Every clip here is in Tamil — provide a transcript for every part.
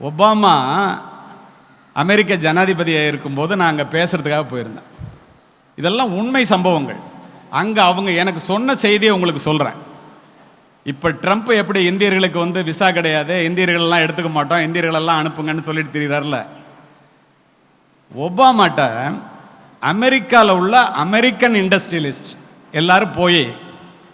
ஒபாமா அமெரிக்க ஜனாதிபதியாக இருக்கும்போது நான் அங்கே பேசுகிறதுக்காக போயிருந்தேன். இதெல்லாம் உண்மை சம்பவங்கள். அங்கே அவங்க எனக்கு சொன்ன செய்தியை உங்களுக்கு சொல்கிறேன் இப்போ ட்ரம்ப் எப்படி இந்தியர்களுக்கு வந்து விசா கிடையாது இந்தியர்கள்லாம் எடுத்துக்க மாட்டோம் இந்தியர்களெல்லாம் அனுப்புங்கன்னு சொல்லிட்டு திரிகிறார்ல ஒபாமாட்ட அமெரிக்காவில் உள்ள அமெரிக்கன் இண்டஸ்ட்ரியலிஸ்ட் எல்லாரும் போய்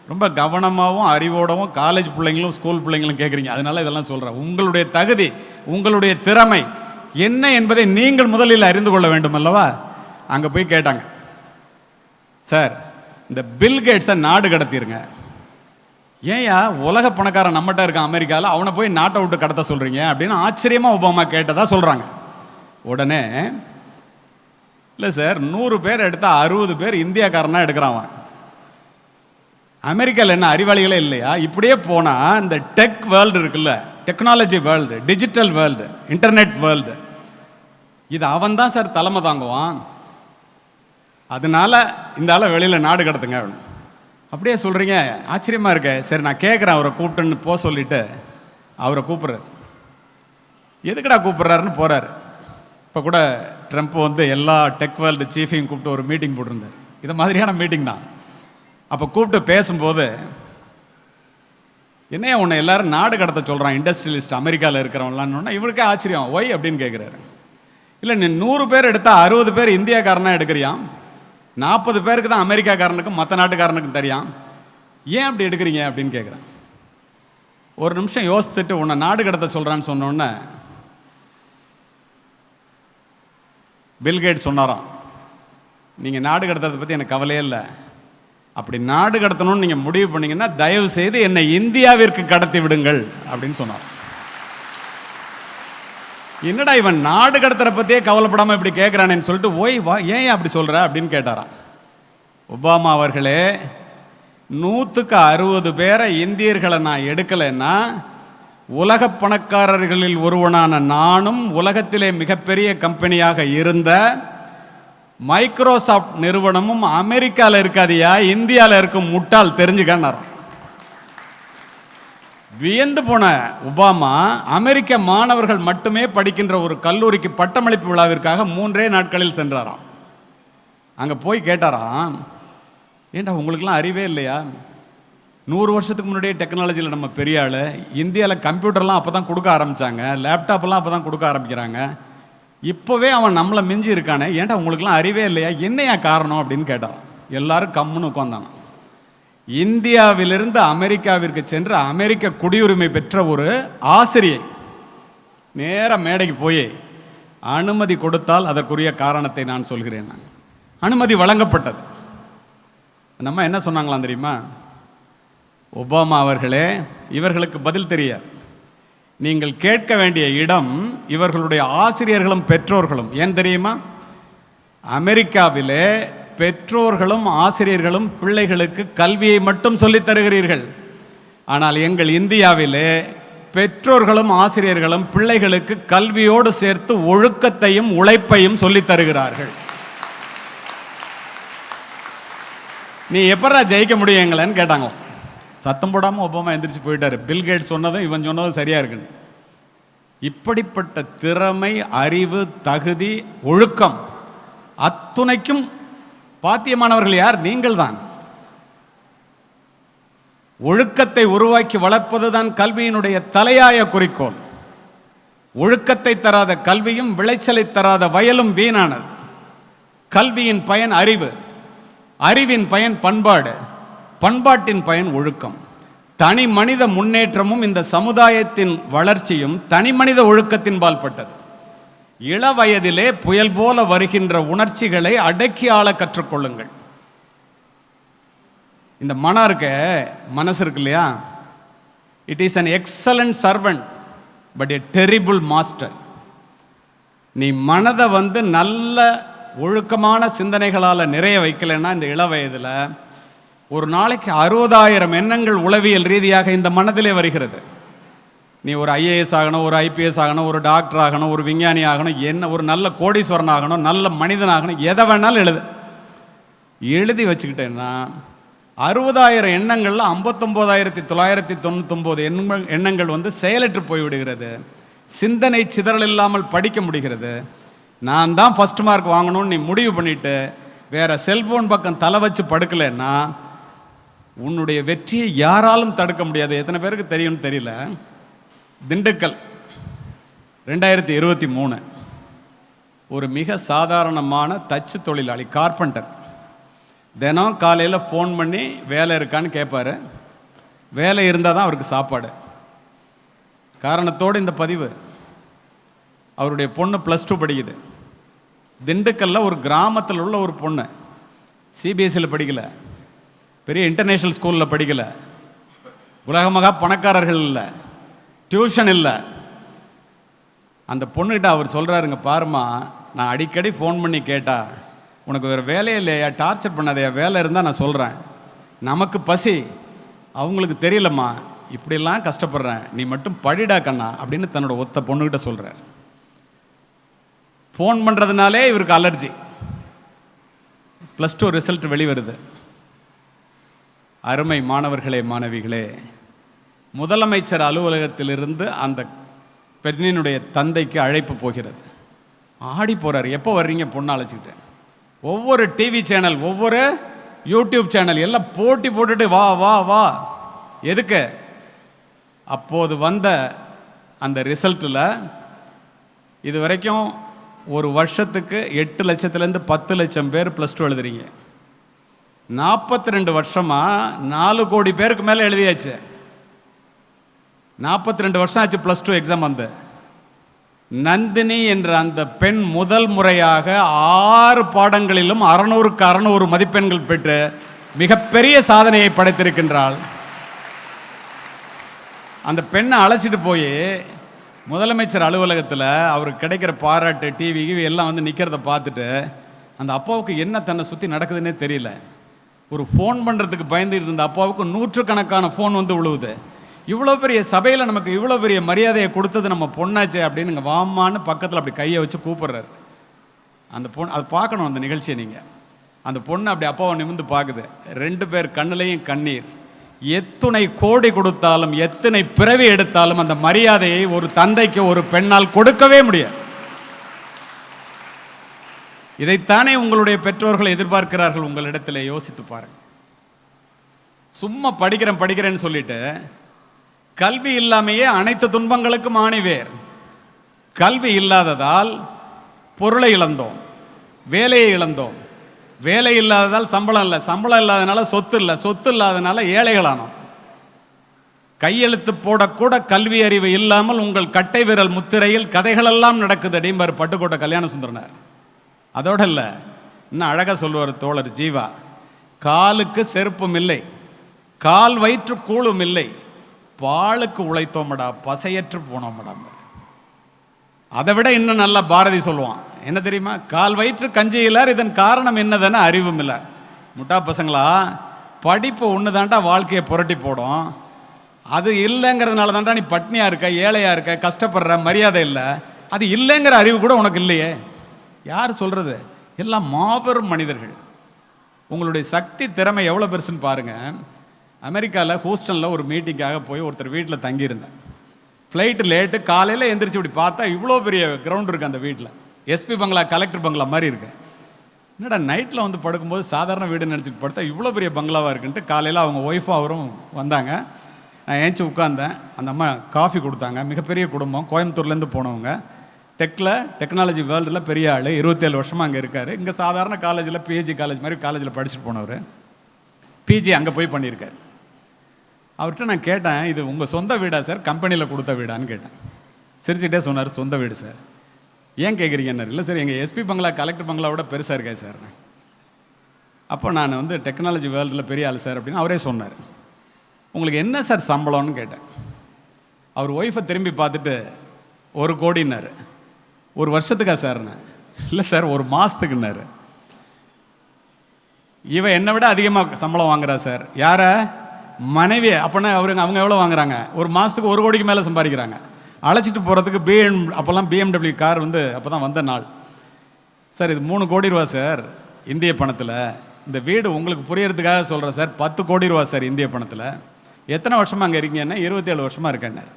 ரொம்ப கவனமாகவும் அறிவோடவும் காலேஜ் பிள்ளைங்களும் ஸ்கூல் பிள்ளைங்களும் கேட்குறீங்க அதனால இதெல்லாம் சொல்கிறேன் உங்களுடைய தகுதி உங்களுடைய திறமை என்ன என்பதை நீங்கள் முதலில் அறிந்து கொள்ள வேண்டும் அல்லவா? அங்கே போய் கேட்டாங்க. சார் இந்த பில் கேட்ஸை நாடு கடத்திருங்க. ஏன்யா உலக பணக்காரன் நம்மகிட்ட இருக்கான் அமெரிக்காவில் அவனை போய் நாட்டை விட்டு கடத்த சொல்கிறீங்க அப்படின்னு ஆச்சரியமாக ஒபாமா கேட்டதா சொல்கிறாங்க உடனே இல்லை சார் நூறு பேர் எடுத்தால் அறுபது பேர் இந்தியாக்காரனாக எடுக்கிறான் அவன். அமெரிக்காவில் என்ன அறிவாளிகளே இல்லையா? இப்படியே போனால் இந்த டெக் வேர்ல்டு இருக்குல்ல technology world digital world internet world இது அவன் தான் சார் தலைமை தாங்குவான். அதனால இந்த ஆளை வெளியில் நாடு கடத்துங்க. அப்படியே சொல்கிறீங்க ஆச்சரியமாக இருக்க. சரி நான் கேட்குறேன் அவரை கூப்பிட்டுன்னு போக சொல்லிட்டு அவரை கூப்பிட்றாரு. எதுக்குடா கூப்பிட்றாருன்னு போகிறாரு இப்போ கூட ட்ரம்ப் வந்து எல்லா டெக் வேர்ல்டு சீஃபையும் கூப்பிட்டு ஒரு மீட்டிங் போட்டிருந்தார். இது மாதிரியான மீட்டிங் தான். அப்போ கூப்பிட்டு பேசும்போது என்ன உன்னை எல்லாரும் நாடு கடத்த சொல்கிறான் இண்டஸ்ட்ரியலிஸ்ட் அமெரிக்காவில் இருக்கிறவங்களான்னு இவருக்கே ஆச்சரியம் ஒய் அப்படின்னு கேட்குறாரு இல்லை நீ நூறு பேர் எடுத்தால் அறுபது பேர் இந்தியாக்காரனாக எடுக்கிறியாம் நாற்பது பேருக்கு தான் அமெரிக்காக்காரனுக்கும் மற்ற நாட்டுக்காரனுக்கும் தெரியும். ஏன் அப்படி எடுக்கிறீங்க? அப்படின்னு கேட்குறேன் ஒரு நிமிஷம் யோசித்துட்டு உன்னை நாடு கடத்த சொல்கிறான்னு சொன்னோன்னே பில்கேட் சொன்னாராம் நீங்கள் நாடு கடத்துறதை பற்றி எனக்கு கவலையே இல்லை. அப்படி நாடு கடத்தணும்னு நீங்கள் முடிவு பண்ணீங்கன்னா தயவு செய்து என்னை இந்தியாவிற்கு கடத்தி விடுங்கள் அப்படின்னு சொன்னார். என்னடா இவன் நாடு கடத்துற பற்றியே கவலைப்படாமல் இப்படி கேட்குறானேன்னு சொல்லிட்டு ஓய் வா ஏன் அப்படி சொல்கிற அப்படின்னு கேட்டாரான் ஒபாமா அவர்களே நூற்றுக்கு அறுபது பேரை இந்தியர்களை நான் எடுக்கலைன்னா உலக பணக்காரர்களில் ஒருவனான நானும் உலகத்திலே மிகப்பெரிய கம்பெனியாக இருந்த மைக்ரோசாஃப்ட் நிறுவனமும் அமெரிக்காவில் இருக்காதியா? இந்தியாவில் இருக்கும் முட்டாள் தெரிஞ்சுக்கன்னார் வியந்து போன ஒபாமா அமெரிக்க மாணவர்கள் மட்டுமே படிக்கின்ற ஒரு கல்லூரிக்கு பட்டமளிப்பு விழாவிற்காக மூன்றே நாட்களில் சென்றாராம். அங்கே போய் கேட்டாராம் ஏண்டா உங்களுக்கெல்லாம் அறிவே இல்லையா? நூறு வருஷத்துக்கு முன்னாடியே டெக்னாலஜியில் நம்ம பெரிய ஆள் இந்தியாவில் கம்ப்யூட்டர்லாம் அப்போ தான் கொடுக்க ஆரம்பித்தாங்க லேப்டாப்லாம் அப்போ தான் கொடுக்க ஆரம்பிக்கிறாங்க. இப்போவே அவன் நம்மளை மிஞ்சி இருக்கானே ஏன்டா உங்களுக்குலாம் அறிவே இல்லையா? என்னையா காரணம் அப்படின்னு கேட்டான். எல்லாரும் கம்முன்னு உட்காந்தானோ இந்தியாவிலிருந்து அமெரிக்காவிற்கு சென்று அமெரிக்க குடியுரிமை பெற்ற ஒரு ஆசிரியை நேர மேடைக்கு போய் அனுமதி கொடுத்தால் அதற்குரிய காரணத்தை நான் சொல்கிறேன் நான். அனுமதி வழங்கப்பட்டது. நம்ம என்ன சொன்னாங்களாம் தெரியுமா? ஒபாமா அவர்களே இவர்களுக்கு பதில் தெரியாது. நீங்கள் கேட்க வேண்டிய இடம் இவர்களுடைய ஆசிரியர்களும் பெற்றோர்களும். ஏன் தெரியுமா? அமெரிக்காவிலே பெற்றோர்களும் ஆசிரியர்களும் பிள்ளைகளுக்கு கல்வியை மட்டும் சொல்லித் தருகிறீர்கள். ஆனால் எங்கள் இந்தியாவிலே பெற்றோர்களும் ஆசிரியர்களும் பிள்ளைகளுக்கு கல்வியோடு சேர்த்து ஒழுக்கத்தையும் உழைப்பையும் சொல்லித் தருகிறார்கள். நீ எப்படா ஜெயிக்க முடியும் எங்களேன்னு கேட்டாங்க. சத்தம் போடாமல் ஒபாமா எந்திரிச்சு போயிட்டார். பில்கேட் சொன்னதும் இவன் சொன்னதும் சரியாக இருக்குன்னு. இப்படிப்பட்ட திறமை அறிவு தகுதி ஒழுக்கம் அத்துணைக்கும் பாத்தியமானவர்கள் யார்? நீங்கள் தான் ஒழுக்கத்தை உருவாக்கி வளர்ப்பதுதான் கல்வியினுடைய தலையாய குறிக்கோள். ஒழுக்கத்தை தராத கல்வியும் விளைச்சலை தராத வயலும் வீணானது. கல்வியின் பயன் அறிவு அறிவின் பயன் பண்பாடு. பண்பாட்டின் பயன் ஒழுக்கம். தனி மனித முன்னேற்றமும் இந்த சமுதாயத்தின் வளர்ச்சியும் தனி மனித ஒழுக்கத்தின் பால்பட்டது இள வயதிலே புயல் போல வருகின்ற உணர்ச்சிகளை அடக்கி ஆள கற்றுக்கொள்ளுங்கள். இந்த மனம் இருக்க மனசு இருக்கு இல்லையா? It is an excellent servant but a terrible master நீ மனதை வந்து நல்ல ஒழுக்கமான சிந்தனைகளால் நிறைய வைக்கலைன்னா இந்த இள வயதில் ஒரு நாளைக்கு அறுபதாயிரம் எண்ணங்கள் உளவியல் ரீதியாக இந்த மனதிலே வருகிறது. நீ ஒரு ஐஏஎஸ் ஆகணும் ஒரு ஐபிஎஸ் ஆகணும் ஒரு டாக்டர் ஆகணும் ஒரு விஞ்ஞானி ஆகணும் என்ன ஒரு நல்ல கோடீஸ்வரன் ஆகணும் நல்ல மனிதன் ஆகணும் எதை வேணாலும் எழுது. எழுதி வச்சுக்கிட்டேன்னா அறுபதாயிரம் எண்ணங்களில் ஐம்பத்தொம்போதாயிரத்தி தொள்ளாயிரத்தி தொண்ணூத்தொம்போது எண்ணங்கள் எண்ணங்கள் வந்து செயலற்று போய்விடுகிறது. சிந்தனை சிதறல் இல்லாமல் படிக்க முடிகிறது. நான் தான் ஃபர்ஸ்ட் மார்க் வாங்கணும்னு நீ முடிவு பண்ணிட்டு வேற செல்ஃபோன் பக்கம் தலை வச்சு படுக்கலைன்னா உன்னுடைய வெற்றியை யாராலும் தடுக்க முடியாது. எத்தனை பேருக்கு தெரியும்னு தெரியல? திண்டுக்கல் ரெண்டாயிரத்தி இருபத்தி மூணு. ஒரு மிக சாதாரணமான தச்சு தொழிலாளி கார்பெண்டர் தினம் காலையில் ஃபோன் பண்ணி வேலை இருக்கான்னு கேட்பாரு வேலை இருந்தால் தான் அவருக்கு சாப்பாடு. காரணத்தோடு இந்த பதிவு. அவருடைய பொண்ணு ப்ளஸ் டூ படிக்குது. திண்டுக்கல்ல ஒரு கிராமத்தில் உள்ள ஒரு பொண்ணு. சிபிஎஸ்சியில் படிக்கலை. பெரிய இன்டர்நேஷ்னல் ஸ்கூலில் படிக்கலை. உலகமாக பணக்காரர்கள் இல்லை. டியூஷன் இல்லை. அந்த பொண்ணுகிட்ட அவர் சொல்கிறாருங்க பாருமா நான் அடிக்கடி ஃபோன் பண்ணி கேட்டா உனக்கு வேறு வேலையே இல்லையா? டார்ச்சர் பண்ணாதையா? வேலை இருந்தால் நான் சொல்கிறேன் நமக்கு பசி. அவங்களுக்கு தெரியலம்மா. இப்படிலாம் கஷ்டப்படுறேன். நீ மட்டும் படிடா கண்ணா அப்படின்னு தன்னோட ஒத்த பொண்ணுக்கிட்ட சொல்கிறார் ஃபோன் பண்ணுறதுனாலே இவருக்கு அலர்ஜி ப்ளஸ் டூ ரிசல்ட் வெளிவருது. அருமை மாணவர்களே மாணவிகளே. முதலமைச்சர் அலுவலகத்திலிருந்து அந்த பெண்ணினுடைய தந்தைக்கு அழைப்பு போகிறது. ஆடி போகிறார் எப்போ வர்றீங்க? பொண்ணை அழைச்சிக்கிட்டேன். ஒவ்வொரு டிவி சேனல் ஒவ்வொரு யூடியூப் சேனல் எல்லாம் போட்டி போட்டுட்டு வா வா வா. எதுக்கு? அப்போது வந்த அந்த ரிசல்ட்டில் இது வரைக்கும் ஒரு வருஷத்துக்கு எட்டு லட்சத்துலேருந்து பத்து லட்சம் பேர் ப்ளஸ் டூ எழுதுறீங்க. நாற்பத்தி ரெண்டு வருஷமாக நாலு கோடி பேருக்கு மேலே எழுதியாச்சு. நாற்பத்தி ரெண்டு வருஷம் ஆச்சு ப்ளஸ் டூ எக்ஸாம் வந்து. நந்தினி என்ற அந்த பெண் முதல் முறையாக ஆறு பாடங்களிலும் அறநூறுக்கு அறநூறு மதிப்பெண்கள் பெற்று மிகப்பெரிய சாதனையை படைத்திருக்கின்றாள். அந்த பெண்ணை அழைச்சிட்டு போய் முதலமைச்சர் அலுவலகத்தில் அவருக்கு கிடைக்கிற பாராட்டு டிவி எல்லாம் வந்து நிற்கிறத பார்த்துட்டு அந்த அப்பாவுக்கு என்ன தன்னை சுற்றி நடக்குதுன்னே தெரியல. ஒரு ஃபோன் பண்ணுறதுக்கு பயந்துட்டு இருந்த அப்பாவுக்கு நூற்றுக்கணக்கான ஃபோன் வந்து விழுவுது. இவ்வளோ பெரிய சபையில் நமக்கு இவ்வளோ பெரிய மரியாதையை கொடுத்தது நம்ம பொண்ணாச்சே அப்படின்னு வாமான்னு பக்கத்தில் அப்படி கையை வச்சு கூப்பிட்றாரு. அந்த பொண்ணு அதை பார்க்கணும் அந்த நிகழ்ச்சியை நீங்கள் அந்த பொண்ணு அப்படி அப்பாவை நிமிந்து பார்க்குது. ரெண்டு பேர் கண்ணுலையும் கண்ணீர். எத்துணை கோடி கொடுத்தாலும் எத்தனை பிறவி எடுத்தாலும் அந்த மரியாதையை ஒரு தந்தைக்கு ஒரு பெண்ணால் கொடுக்கவே முடியாது. இதைத்தானே உங்களுடைய பெற்றோர்கள் எதிர்பார்க்கிறார்கள். உங்களிடத்தில் யோசித்து பாருங்க. சும்மா படிக்கிறேன் படிக்கிறேன்னு சொல்லிட்டு கல்வி இல்லாமையே அனைத்து துன்பங்களுக்கும் ஆணிவேர். கல்வி இல்லாததால் பொருளை இழந்தோம் வேலையை இழந்தோம். வேலை இல்லாததால் சம்பளம் இல்லை. சம்பளம் இல்லாதனால சொத்து இல்லை. சொத்து இல்லாதனால ஏழைகளானோம் கையெழுத்து போடக்கூட கல்வி அறிவு இல்லாமல் உங்கள் கட்டை விரல் முத்திரையில் கதைகளெல்லாம் நடக்குது. அடிம்பார் பட்டுக்கோட்டை கல்யாண சுந்தரனார். அதோட இல்லை இன்னும் அழகாக சொல்லுவார் தோழர் ஜீவா காலுக்கு செருப்பும் இல்லை கால் வயிற்று கூழும் இல்லை பாலுக்கு உழைத்தோமடா பசையற்று போனோமடா அதை விட இன்னும் நல்லா பாரதி சொல்லுவான் என்ன தெரியுமா? கால் வயிற்று கஞ்சி இல்லார் இதன் காரணம் என்னதுன்னு அறிவும் இல்லை. முட்டா பசங்களா படிப்பு ஒன்று தாண்டா வாழ்க்கையை புரட்டி போடும். அது இல்லைங்கிறதுனால தாண்டா நீ பட்னியாக இருக்க ஏழையாக இருக்க கஷ்டப்படுற மரியாதை இல்லை. அது இல்லைங்கிற அறிவு கூட உனக்கு இல்லையே. யார் சொல்கிறது எல்லாம் மாபெரும் மனிதர்கள். உங்களுடைய சக்தி திறமை எவ்வளோ பெருசுன்னு பாருங்கள் அமெரிக்காவில் ஹூஸ்டனில் ஒரு மீட்டிங்காக போய் ஒருத்தர் வீட்டில் தங்கியிருந்தேன். ஃப்ளைட்டு லேட்டு காலையில் எந்திரிச்சு இப்படி பார்த்தா இவ்வளோ பெரிய கிரவுண்ட் இருக்குது அந்த வீட்டில் எஸ்பி பங்களா கலெக்டர் பங்களா மாதிரி இருக்கு. என்னடா நைட்டில் வந்து படுக்கும்போது சாதாரண வீடு நினச்சிட்டு படுத்தா இவ்வளோ பெரிய பங்களாவாக இருக்குன்ட்டு காலையில் அவங்க ஒய்ஃபும் அவரும் வந்தாங்க. நான் ஏஞ்சி உட்காந்தேன் அந்த அம்மா காஃபி கொடுத்தாங்க. மிகப்பெரிய குடும்பம். கோயம்புத்தூர்லேருந்து போனவங்க. டெக்கில் டெக்னாலஜி வேர்ல்டில் பெரிய ஆள் இருபத்தேழு வருஷமாக அங்கே இருக்கார். இங்கே சாதாரண காலேஜில் பிஹெச்டி காலேஜ் மாதிரி காலேஜில் படிச்சுட்டு போனவர். பிஜி அங்கே போய் பண்ணியிருக்காரு. அவர்கிட்ட நான் கேட்டேன் இது உங்கள் சொந்த வீடா சார் கம்பெனியில் கொடுத்த வீடான்னு கேட்டேன். சிரிச்சுட்டே சொன்னார் சொந்த வீடு சார் ஏன் கேட்குறீங்கன்னாரு இல்லை சார் எங்கள் எஸ்பி பங்களா கலெக்டர் பங்களாவோட பெருசாக இருக்கா சார் அப்போ நான் வந்து டெக்னாலஜி வேர்ல்டில் பெரிய ஆள் சார் அப்படின்னு அவரே சொன்னார். உங்களுக்கு என்ன சார் சம்பளம்னு கேட்டேன். அவர் ஒய்ஃபை திரும்பி பார்த்துட்டு ஒரு கோடின்னாரு. ஒரு வருஷத்துக்கா சார்ண்ணே இல்லை சார் ஒரு மாதத்துக்குன்னாரு இவன் என்னை விட அதிகமாக சம்பளம் வாங்குறா சார். யாரை? மனைவி அப்போனா அவருங்க அவங்க எவ்வளோ வாங்குறாங்க? ஒரு மாதத்துக்கு ஒரு கோடிக்கு மேலே சம்பாதிக்கிறாங்க. அழைச்சிட்டு போகிறதுக்கு பிஎம் அப்போல்லாம் பிஎம்டபிள்யூ கார் வந்து அப்போ தான் வந்த நாள். சார் இது மூணு கோடி ரூபா சார் இந்திய பணத்தில். இந்த வீடு உங்களுக்கு புரியறதுக்காக சொல்கிறேன் சார். பத்து கோடி ரூபா சார் இந்திய பணத்தில். எத்தனை வருஷமாக அங்கே இருக்கீங்கன்னா இருபத்தேழு வருஷமாக இருக்கேன்னாரு.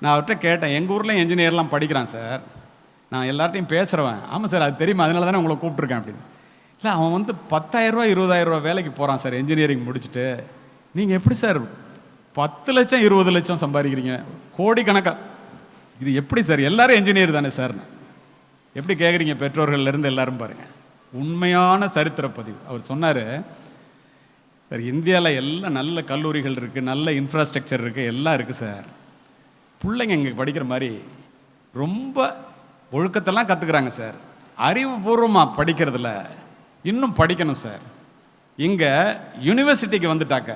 நான் அவர்கிட்ட கேட்டேன். எங்கள் ஊரில் என்ஜினியர்லாம் படிக்கிறான் சார். நான் எல்லார்ட்டையும் பேசுகிறவன் ஆமாம் சார் அது தெரியுமா? அதனால தானே உங்களை கூப்பிட்ருக்கேன் அப்படின்னு. இல்லை அவன் வந்து பத்தாயிரரூவா இருபதாயிரரூவா வேலைக்கு போகிறான் சார் இன்ஜினியரிங் முடிச்சுட்டு. நீங்கள் எப்படி சார் பத்து லட்சம் இருபது லட்சம் சம்பாதிக்கிறீங்க? கோடிக்கணக்காக இது எப்படி சார்? எல்லாரும் என்ஜினியர் தானே சார்? எப்படி கேட்குறீங்க பெற்றோர்கள்லேருந்து எல்லாரும் பாருங்கள் உண்மையான சரித்திர பதிவு. அவர் சொன்னார் சார் இந்தியாவில் எல்லாம் நல்ல கல்லூரிகள் இருக்குது நல்ல இன்ஃப்ராஸ்ட்ரக்சர் இருக்குது எல்லாம் இருக்குது சார். பிள்ளைங்க இங்கே படிக்கிற மாதிரி ரொம்ப ஒழுக்கத்தெல்லாம் கற்றுக்குறாங்க சார் அறிவுபூர்வமாக படிக்கிறதுல இன்னும் படிக்கணும் சார் இங்கே யூனிவர்சிட்டிக்கு வந்துட்டாக்க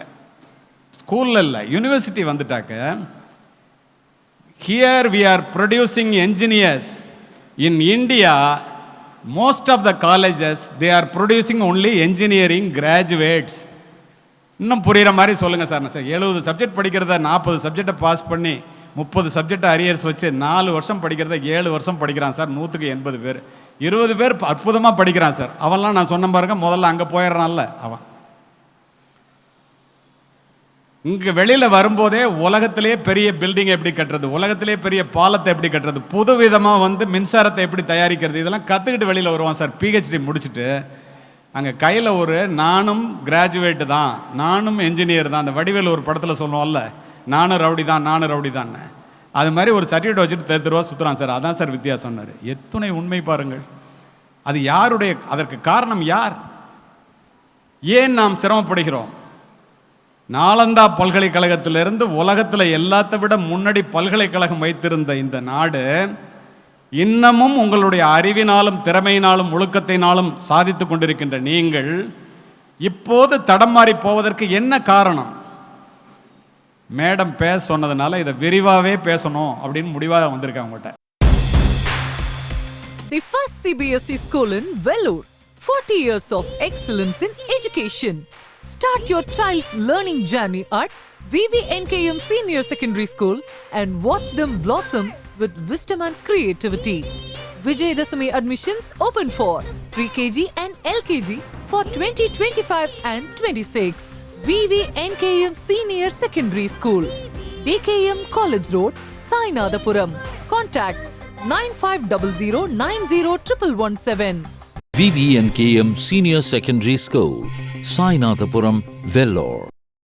ஸ்கூலில் இல்லை university வந்துட்டாக்க here we are producing engineers in India most of the colleges they are producing only engineering graduates இன்னும் புரிகிற மாதிரி சொல்லுங்கள் சார் நான் சார் எழுபது சப்ஜெக்ட் படிக்கிறத நாற்பது சப்ஜெக்டை பாஸ் பண்ணி முப்பது சப்ஜெக்ட் அரியர்ஸ் வச்சு நாலு வருஷம் படிக்கிறத ஏழு வருஷம் படிக்கிறான் சார் நூற்றுக்கு எண்பது பேர். இருபது பேர் அற்புதமாக படிக்கிறான் சார். அவெல்லாம் நான் சொன்ன பாருங்க முதல்ல அங்கே போயிடுறான்ல அவன். இங்கே வெளியில் வரும்போதே உலகத்திலே பெரிய பில்டிங் எப்படி கட்டுறது? உலகத்திலே பெரிய பாலத்தை எப்படி கட்டுறது? புது விதமாக வந்து மின்சாரத்தை எப்படி தயாரிக்கிறது? இதெல்லாம் கற்றுக்கிட்டு வெளியில் வருவான் சார் பிஹெச்டி முடிச்சுட்டு. அங்கே கையில் ஒரு நானும் கிராஜுவேட்டு தான் நானும் என்ஜினியர் தான். அந்த வடிவேல் ஒரு படத்தில் சொல்லுவோம்ல நானும் ரவுடி தான் நானும் ரவுடி தான். அது மாதிரி ஒரு சர்டிஃபிகேட் வச்சுட்டு தெரு தெருவா சுற்றுறான் சார். அதான் சார் வித்தியாசம் சொன்னார். எத்துணை உண்மை பாருங்கள். அது யாருடைய அதற்கு காரணம் யார்? ஏன் நாம் சிரமப்படுகிறோம்? நாலந்தா பல்கலைக்கழகத்திலிருந்து உலகத்தில் எல்லாத்த விட முன்னாடி பல்கலைக்கழகம் வைத்திருந்த இந்த நாடு இன்னமும் உங்களுடைய அறிவினாலும் திறமையினாலும் ஒழுக்கத்தினாலும் சாதித்து கொண்டிருக்கின்ற நீங்கள் இப்போது தடம் மாறி போவதற்கு என்ன காரணம்? மேடம் பேச சொன்னதுனால இதை விரிவாகவே பேசணும் அப்படின்னு முடிவாக வந்திருக்காங்க உங்கள்கிட்ட The first CBSE E school in Vellore. 40 years of excellence in education. Start your child's learning journey at VVNKM Senior Secondary School and watch them blossom with wisdom and creativity. Vijay Dasami admissions open for pre-KG and LKG for 2025 and 26. VVNKM Senior Secondary School. DKM College Road, Sainadapuram. Contact 9500 VVNKM Senior Secondary School, Sainathapuram, Vellore.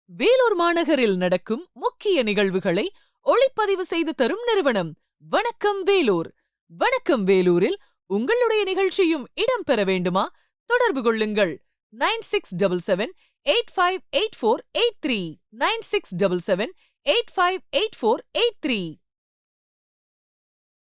Vellore மாநகரில் நடக்கும் முக்கிய நிகழ்வுகளை ஒளிப்பதிவு செய்து தரும் நிறுவனம் வணக்கம் வேலூர் வணக்கம் வேலூரில் உங்களுடைய நிகழ்ச்சியும் இடம்பெற வேண்டுமா தொடர்பு கொள்ளுங்கள் நைன் சிக்ஸ் டபுள் செவன் 858483 9677 858483.